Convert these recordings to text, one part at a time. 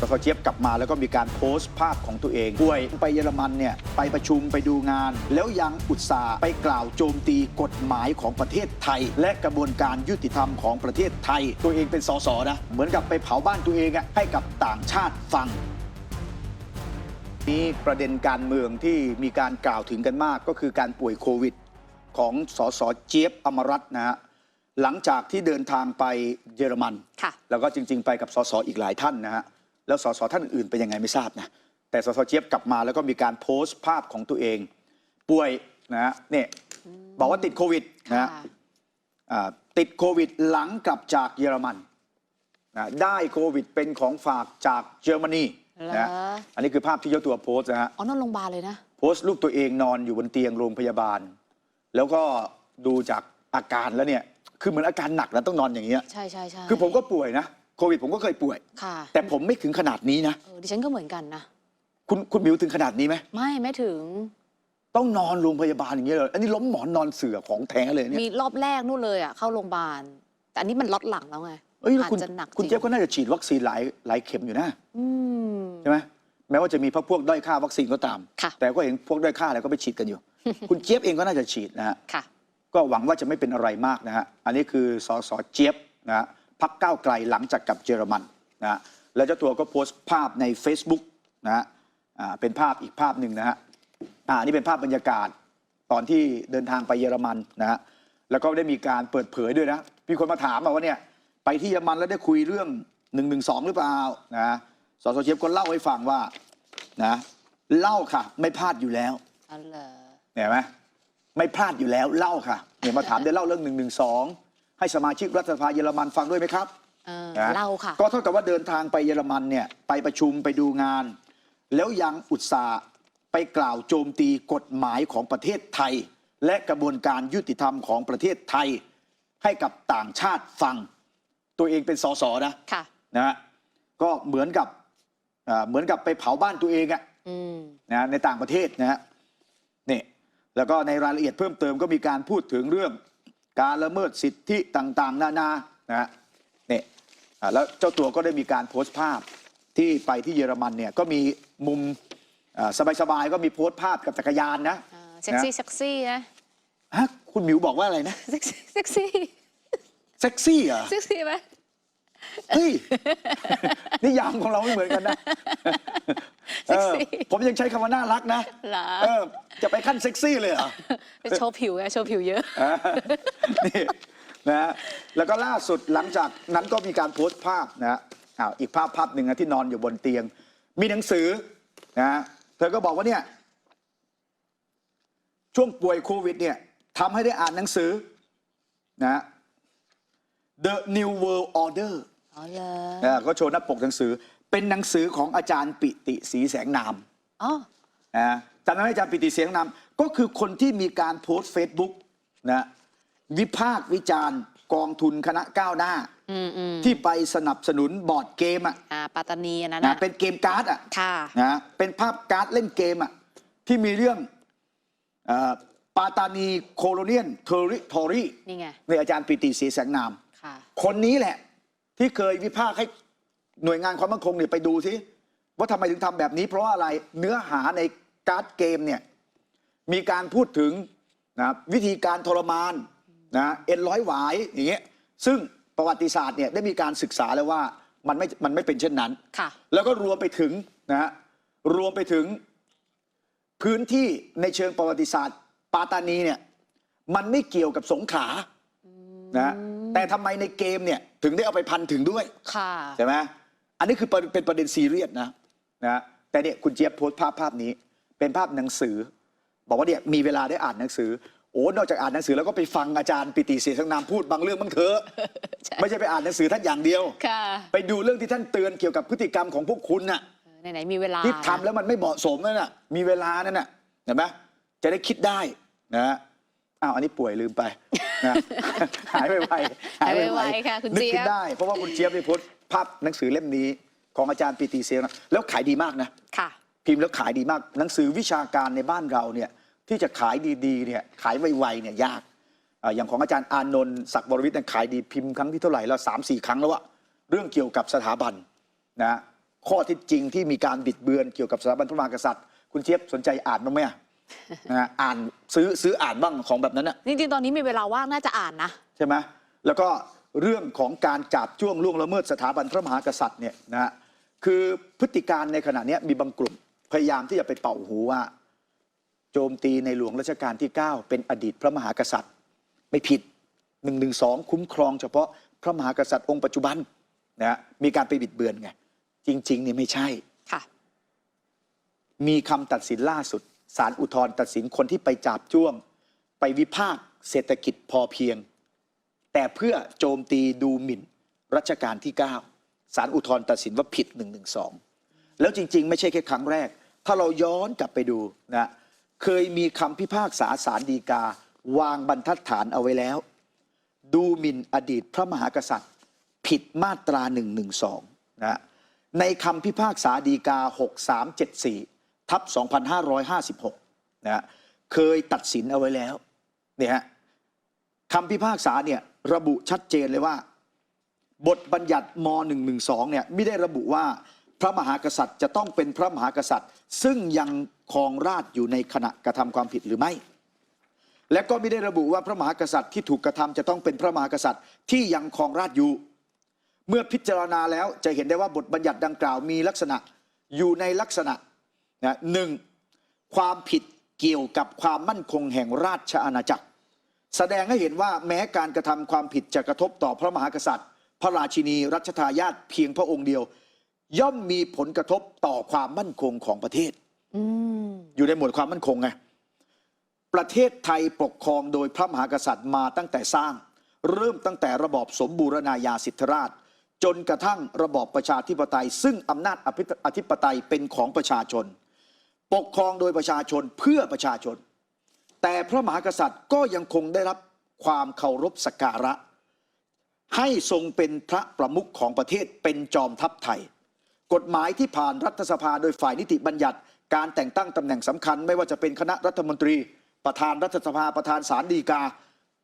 สสเจี๊ยบกลับมาแล้วก็มีการโพสต์ภาพของตัวเองป่วยไปเยอรมันเนี่ยไปประชุมไปดูงาน แล้วยังอุตส่าห์ไปกล่าวโจมตีกฎหมายของประเทศไทย และกระบวนการยุติธรรมของประเทศไทย ตัวเองเป็นสสนะเหมือนกับไปเผาบ้านตัวเองอะให้กับต่างชาติฟังนี่ประเด็นการเมืองที่มีการกล่าวถึงกันมากก็คือการป่วยโควิด ของสสเจี๊ยบอมรัตน์นะฮะหลังจากที่เดินทางไปเยอรมันค่ะแล้วก็จริง ๆ ไปกับสสอีกหลายท่านนะฮะ แล้วสสท่านอื่นเป็นยังไงไม่ทราบนะแต่สสเจี๊ยบกลับมาแล้วก็มีการโพสต์ภาพของตัวเอง ป่วยนะฮะเนี่ยบอกว่าติดโควิดนะค่ะฮะอ่าติดโควิดหลังกลับจากเยอรมันนะได้โควิดเป็นของฝากจากเยอรมนีนะฮะเหรออันนี้คือภาพที่เจ้าตัวโพสต์นะฮะอ๋อนอนโรงพยาบาลเลยนะ โพสต์รูปตัวเองนอนอยู่บนเตียงโรงพยาบาล แล้วก็ดูจากอาการแล้วเนี่ยคือเหมือนอาการหนักแล้วต้องนอนอย่างเงี้ยใช่ใช่ใช่คือผมก็ป่วยนะ โควิดผมก็เคยป่วย ค่ะแต่ผมไม่ถึงขนาดนี้นะ เออดิฉันก็เหมือนกันนะ คุณคุณมิวถึงขนาดนี้ไหมไม่ไม่ถึง ต้องนอนโรงพยาบาลอย่างเงี้ยเลย อันนี้ล้มหมอนนอนเสือของแท้เลยเนี่ยมีรอบแรกนู่นเลยอะเข้าโรงพยาบาล แต่อันนี้มันล็อตหลังแล้วไงเอ้ยแล้วอาจคุณจะหนักคุณจริงเจี๊ยบก็น่าจะฉีดวัคซีนหลายหลายเข็มอยู่นะอืม ใช่ไหมแม้ว่าจะมีพวกพวกด้อยค่าวัคซีนก็ตาม ค่ะ แต่ก็เห็นพวกด้อยค่าอะไรก็ไปฉีดกันอยู่ คุณเจี๊ยบเองก็น่าจะฉีดนะฮะ ค่ะ ก็หวังว่าจะไม่เป็นอะไรมากนะฮะ อันนี้คือสสเจี๊ยบนะฮะ พักก้าวไกลหลังจากกลับเยอรมันนะฮะแล้วเจ้าตัวก็โพสต์ภาพใน Facebook นะฮะอ่าเป็นภาพอีกภาพหนึ่งนะฮะอ่านี่เป็นภาพบรรยากาศตอนที่เดินทางไปเยอรมันนะฮะแล้วก็ได้มีการเปิดเผยด้วยนะมีคนมาถามมาว่าเนี่ยไปที่เยอรมันแล้วได้คุยเรื่อง1นึหรือเปล่านะสสเจี๊ยบก็เล่าให้ฟังว่านะเล่าค่ะ ไม่พลาดอยู่แล้วอันเหรอเห็นไหมไม่พลาดอยู่แล้วเล่าค่ะเนี่ยมาถามได้เล่าเรื่องหนึ่งหนึ่งสอง ให้สมาชิกรัฐสภาเยอรมันฟังด้วยไหมครับเออนะเล่าค่ะ ก็เท่ากับว่าเดินทางไปเยอรมันเนี่ยไปประชุมไปดูงาน แล้วยังอุตส่าห์ไปกล่าวโจมตีกฎหมายของประเทศไทย และกระบวนการยุติธรรมของประเทศไทย ให้กับต่างชาติฟัง ตัวเองเป็นสสนะค่ะ นะฮะก็เหมือนกับอ่าเหมือนกับไปเผาบ้านตัวเองอะ อืมนะในต่างประเทศนะฮะนี่แล้วก็ในรายละเอียดเพิ่มเติมก็มีการพูดถึงเรื่อง การละเมิดสิทธิต่างๆ นานานะฮะนี่อ่าแล้วเจ้าตัวก็ได้มีการโพสต์ภาพที่ไปที่เยอรมันเนี่ยก็มีมุมอ่าสบายๆก็มีโพสต์ภาพกับจักรยานนะอ่าเซ็กซี่เซ็กซี่นะฮะคุณหมิวบอกว่าอะไรนะเซ็กซี่เซ็กซี่เซ็กซี่เหรอเซ็กซี่ไหมเฮ้ยนิยามของเราไม่เหมือนกันนะ เออผมยังใช้คำว่าน่ารักนะเหรอเออจะไปขั้นเซ็กซี่เลยเหรอเป็นโชว์ผิวไงโชว์ผิวเยอะ อ่านี่นะฮะแล้วก็ล่าสุดหลังจากนั้นก็มีการโพสต์ภาพนะฮะอ้าวอีกภาพภาพหนึ่งนะที่นอนอยู่บนเตียง มีหนังสือนะฮะเธอก็บอกว่าเนี่ย ช่วงป่วยโควิดเนี่ยทำให้ได้อ่านหนังสือนะฮะ The New World Order อ๋อเหรอนะก็โชว์หน้าปกหนังสือ เป็นหนังสือของอาจารย์ปิติศรีแสงนามอ๋อ นะจำได้ไหมอาจารย์ปิติเสียงนำก็คือคนที่มีการโพสต์เฟซบุ๊กนะวิพากษ์วิจารณ์กองทุนคณะก้าวหน้า อืมอืมที่ไปสนับสนุนบอร์ดเกมอะอ่าปัตตานีอันนั้นนะนะเป็นเกมการ์ดอะ ค่ะ นะเป็นภาพการ์ดเล่นเกมอะที่มีเรื่องเอ่อปาตานีโคโลเนียนเทอริทอรีนี่ไง ในอาจารย์ปิติศรีแสงนาม ค่ะ คนนี้แหละที่เคยวิพากษ์ให้ หน่วยงานความมั่นคงเนี่ยไปดูซิว่าทำไมถึงทำแบบนี้ เพราะว่าอะไรเนื้อหาในการ์ดเกมเนี่ยมีการพูดถึงนะวิธีการทรมานนะเอ็นร้อยหวายอย่างเงี้ยซึ่งประวัติศาสตร์เนี่ยได้มีการศึกษาแล้วว่ามันไม่มันไม่เป็นเช่นนั้น ค่ะ แล้วก็รวมไปถึงนะฮะรวมไปถึงพื้นที่ในเชิงประวัติศาสตร์ปาตานีเนี่ยมันไม่เกี่ยวกับสงขลานะแต่ทำไมในเกมเนี่ยถึงได้เอาไปพันถึงด้วย ค่ะ ใช่ไหม อันนี้คือประเป็นประเด็นซีเรียสนะนะแต่เนี่ยคุณเจี๊ยบโพสต์ภาพภาพนี้ เป็นภาพหนังสือ บอกว่าเนี่ยมีเวลาได้อ่านหนังสือโอ้นอกจากอ่านหนังสือแล้วก็ไปฟังอาจารย์ปิติเสียสังนามพูดบางเรื่องบ้างเถอะใช่ไม่ใช่ไปอ่านหนังสือท่านอย่างเดียวค่ะไปดูเรื่องที่ท่านเตือนเกี่ยวกับพฤติกรรมของพวกคุณน่ะเออไหนๆมีเวลาที่ทำแล้วมันไม่เหมาะสมนั่นน่ะมีเวลานั่นน่ะเห็นไหมจะได้คิดได้นะฮะอ้าวอันนี้ป่วยลืมไปนะหายไวๆหายไวๆค่ะคุณนึกเจี๊ยบขึ้นได้เพราะว่าคุณเจี๊ยบได้โพสต์ ภาพหนังสือเล่มนี้ของอาจารย์ปีติเซียนะแล้วขายดีมากนะค่ะ พิมพ์แล้วขายดีมากหนังสือวิชาการในบ้านเราเนี่ยที่จะขายดีๆเนี่ยขายไวๆเนี่ยยากอ่าอย่างของอาจารย์อานนท์ศักดิ์บรวิทย์เนี่ยขายดีพิมพ์ครั้งที่เท่าไหร่แล้วสามสี่ครั้งแล้วอะเรื่องเกี่ยวกับสถาบันนะข้อเที่จริงที่มีการบิดเบือนเกี่ยวกับสถาบันพระมหากษัตริย์ คุณเจี๊ยบสนใจอ่านบ้างไหมอะนะฮะอ่านซื้อซื้ออ่านบ้างของแบบนั้นนะจริงๆตอนนี้มีเวลาว่างน่าจะอ่านนะใช่ไหมแล้วก็ เรื่องของการจับจ้วงล่วงละเมิดสถาบันพระมหากษัตริย์เนี่ยนะฮะคือพฤติการในขณะเนี้ยมีบางกลุ่ม พยายามที่จะไปเป่าหูว่า โจมตีในหลวงรัชกาลที่ 9 เป็นอดีตพระมหากษัตริย์ ไม่ผิด1นึคุ้มครองเฉพาะพระมหากษัตริย์องค์ปัจจุบันนะฮะมีการไปบิดเบือนไงจริงๆนี่ไม่ใช่ค่ะมีคำตัดสินล่าสุดศาลอุทธรณ์ตัดสินคนที่ไปจับจ้วง ไปวิพากษ์เศรษฐกิจพอเพียง แต่เพื่อโจมตีดูหมิ่นรัชกาลที่9ศาลอุทธรณ์ตัดสินว่าผิด 112 แล้วจริง ๆ ไม่ใช่แค่ครั้งแรก ถ้าเราย้อนกลับไปดูนะเคยมีคำพิพากษาศาลฎีกา วางบรรทัดฐานเอาไว้แล้ว ดูหมิ่นอดีตพระมหากษัตริย์ ผิดมาตรา 112 นะในคำพิพากษาฎีกา 6374 ทับ 2556 นะเคยตัดสินเอาไว้แล้วเนี่ยฮะคำพิพากษาเนี่ย ระบุชัดเจนเลยว่า บทบัญญัติม .112 เนี่ยไม่ได้ระบุว่าพระมหากษัตริย์จะต้องเป็นพระมหากษัตริย์ ซึ่งยังครองราชอยู่ในขณะกระทำความผิดหรือไม่ และก็ไม่ได้ระบุว่าพระมหากษัตริย์ที่ถูกกระทำจะต้องเป็นพระมหากษัตริย์ที่ยังครองราชอยู่ เมื่อพิจารณาแล้วจะเห็นได้ว่าบทบัญญัติดังกล่าวมีลักษณะอยู่ในลักษณะนะหนึ่งความผิดเกี่ยวกับความมั่นคงแห่งราชอาณาจักร แสดงให้เห็นว่าแม้การกระทำความผิดจะกระทบต่อพระมหากษัตริย์ พระราชินีรัชทายาทเพียงพระองค์เดียว ย่อมมีผลกระทบต่อความมั่นคงของประเทศออยู่ในหมวดความมั่นคงไงประเทศไทยปกครองโดยพระมหากษัตริย์มาตั้งแต่สร้าง เริ่มตั้งแต่ระบอบสมบูรณาญาสิทธิราช จนกระทั่งระบอบประชาธิปไตย ซึ่งอำนาจอภิอธิปไตยเป็นของประชาชน ปกครองโดยประชาชนเพื่อประชาชน แต่พระมหากษัตริย์ก็ยังคงได้รับความเคารพสักการะ ให้ทรงเป็นพระประมุขของประเทศเป็นจอมทัพไทย กฎหมายที่ผ่านรัฐสภาโดยฝ่ายนิติบัญญัติ การแต่งตั้งตำแหน่งสำคัญ ไม่ว่าจะเป็นคณะรัฐมนตรี ประธานรัฐสภาประธานศาลฎีกา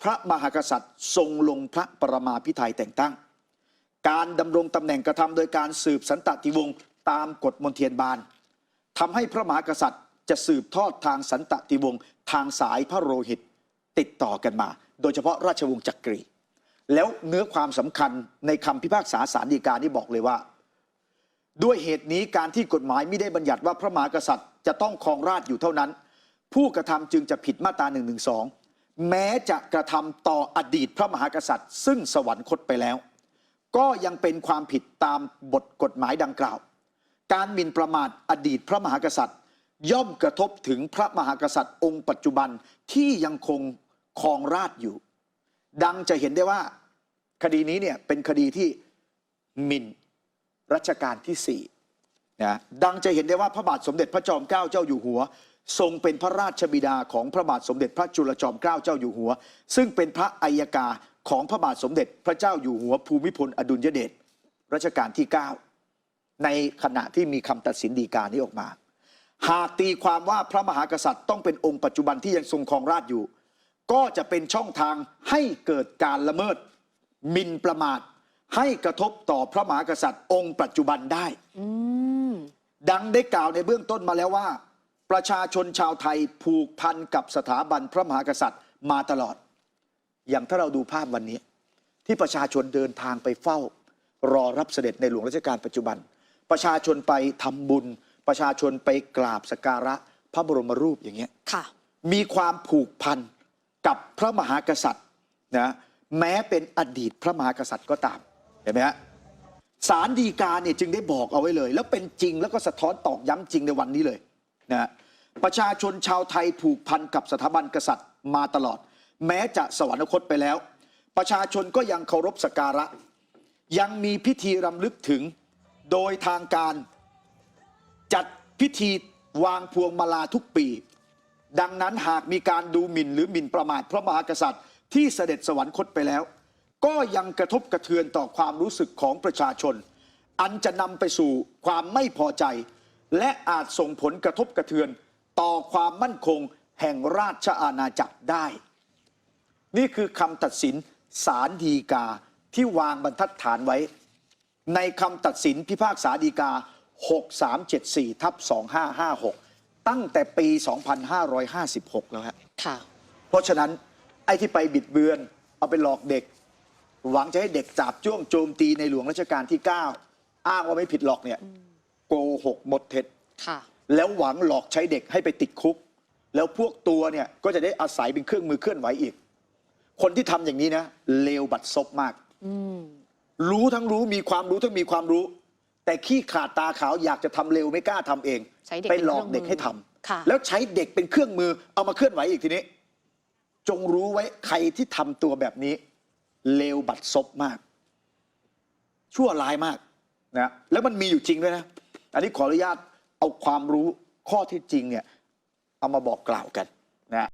พระมหากษัตริย์ ทรงลงพระประมาพิไทยแต่งตั้ง การดำรงตำแหน่งกระทำโดยการสืบสันตติวงศ์ตามกฎมนเทียนบานทำให้พระมหากษัตริย์ จะสืบทอดทางสันตติวงศ์ทางสายพระโลหิตติดต่อกันมา โดยเฉพาะราชวงศ์จักรี แล้วเนื้อความสำคัญในคำพิพากษาสารดีกานี่บอกเลยว่า ด้วยเหตุนี้การที่กฎหมายไม่ได้บัญญัติว่าพระมหากษัตริย์ จะต้องครองราชอยู่เท่านั้น ผู้กระทำจึงจะผิดมาตรา1นึแม้จะกระทำต่ออดีตพระมหากษัตริย์ ซึ่งสวรรคตไปแล้ว ก็ยังเป็นความผิดตามบทกฎหมายดังกล่าว การหมิ่นประมาทอดีตพระมหากษัตริย์ ย่อมกระทบถึงพระมหากษัตริย์องค์ปัจจุบันที่ยังคงครองราชอยู่ ดังจะเห็นได้ว่าคดีนี้เนี่ยเป็นคดีที่หมิ่นรัชกาลที่สี่นะดังจะเห็นได้ว่าพระบาทสมเด็จพระจอมเกล้าเจ้าอยู่หัว ทรงเป็นพระราชบิดาของพระบาทสมเด็จพระจุลจอมเกล้าเจ้าอยู่หัว ซึ่งเป็นพระอัยกาของพระบาทสมเด็จพระเจ้าอยู่หัว ภูมิพลอดุลยเดชรัชกาลที่ 9 ในขณะที่มีคำตัดสินฎีกานี้ออกมา หากตีความว่าพระมหากษัตริย์ต้องเป็นองค์ปัจจุบันที่ยังทรงครองราชอยู่ ก็จะเป็นช่องทางให้เกิดการละเมิดมินประมาท ให้กระทบต่อพระมหากษัตริย์องค์ปัจจุบันได้ดังได้กล่าวในเบื้องต้นมาแล้วว่า ประชาชนชาวไทยผูกพันกับสถาบันพระมหากษัตริย์มาตลอด อย่างถ้าเราดูภาพวันนี้ ที่ประชาชนเดินทางไปเฝ้า รอรับเสด็จในหลวงรัชกาลปัจจุบัน ประชาชนไปทำบุญ ประชาชนไปกราบสกการะพระบรมรูปอย่างเงี้ยค่ะ มีความผูกพันกับพระมหากษัตริย์นะแม้เป็นอดีตพระมหากษัตริย์ก็ตามเห็นไหมฮะสารดีกาเนี่ยจึงได้บอกเอาไว้เลย แล้วเป็นจริงแล้วก็สะท้อนตอกย้ำจริงในวันนี้เลยนะประชาชนชาวไทยผูกพันกับสถาบันกษัตริย์มาตลอด แม้จะสวรรคตไปแล้ว ประชาชนก็ยังเคารพสักการะ ยังมีพิธีรำลึกถึงโดยทางการ จัดพิธีวางพวงมาลาทุกปี ดังนั้นหากมีการดูหมิ่นหรือหมิ่นประมาทพระมหากษัตริย์ ที่เสด็จสวรรคตไปแล้ว ก็ยังกระทบกระเทือนต่อความรู้สึกของประชาชน อันจะนำไปสู่ความไม่พอใจ และอาจส่งผลกระทบกระเทือนต่อความมั่นคงแห่งราชอาณาจักรได้ นี่คือคำตัดสินศาลฎีกาที่วางบรรทัดฐานไว้ ในคำตัดสินพิพากษาฎีกา 6374ทับ2556 ตั้งแต่ปี 2556 แล้วฮะค่ะ เพราะฉะนั้นไอ้ที่ไปบิดเบือน เอาไปหลอกเด็ก หวังจะให้เด็กจับจ้วงโจมตีในหลวงรัชกาลที่ 9 อ้างว่าไม่ผิดหรอกเนี่ยโกหกหมดเท็จ ค่ะ แล้วหวังหลอกใช้เด็กให้ไปติดคุก แล้วพวกตัวเนี่ยก็จะได้อาศัยเป็นเครื่องมือเคลื่อนไหวอีก คนที่ทำอย่างนี้นะเลวบัดซบมาก อืม รู้ทั้งรู้มีความรู้ทั้งมีความรู้ แต่ขี้ขาดตาขาวอยากจะทำเร็วไม่กล้าทำเอง ใช้เด็กไปเป็นหลอกเครื่องมือเด็กให้ทำค่ะแล้วใช้เด็กเป็นเครื่องมือเอามาเคลื่อนไหวอีกทีนี้ จงรู้ไว้ใครที่ทำตัวแบบนี้ เลวบัดซบมาก ชั่วร้ายมากนะแล้วมันมีอยู่จริงด้วยนะ อันนี้ขออนุญาตเอาความรู้ข้อที่จริงเนี่ย เอามาบอกกล่าวกันนะ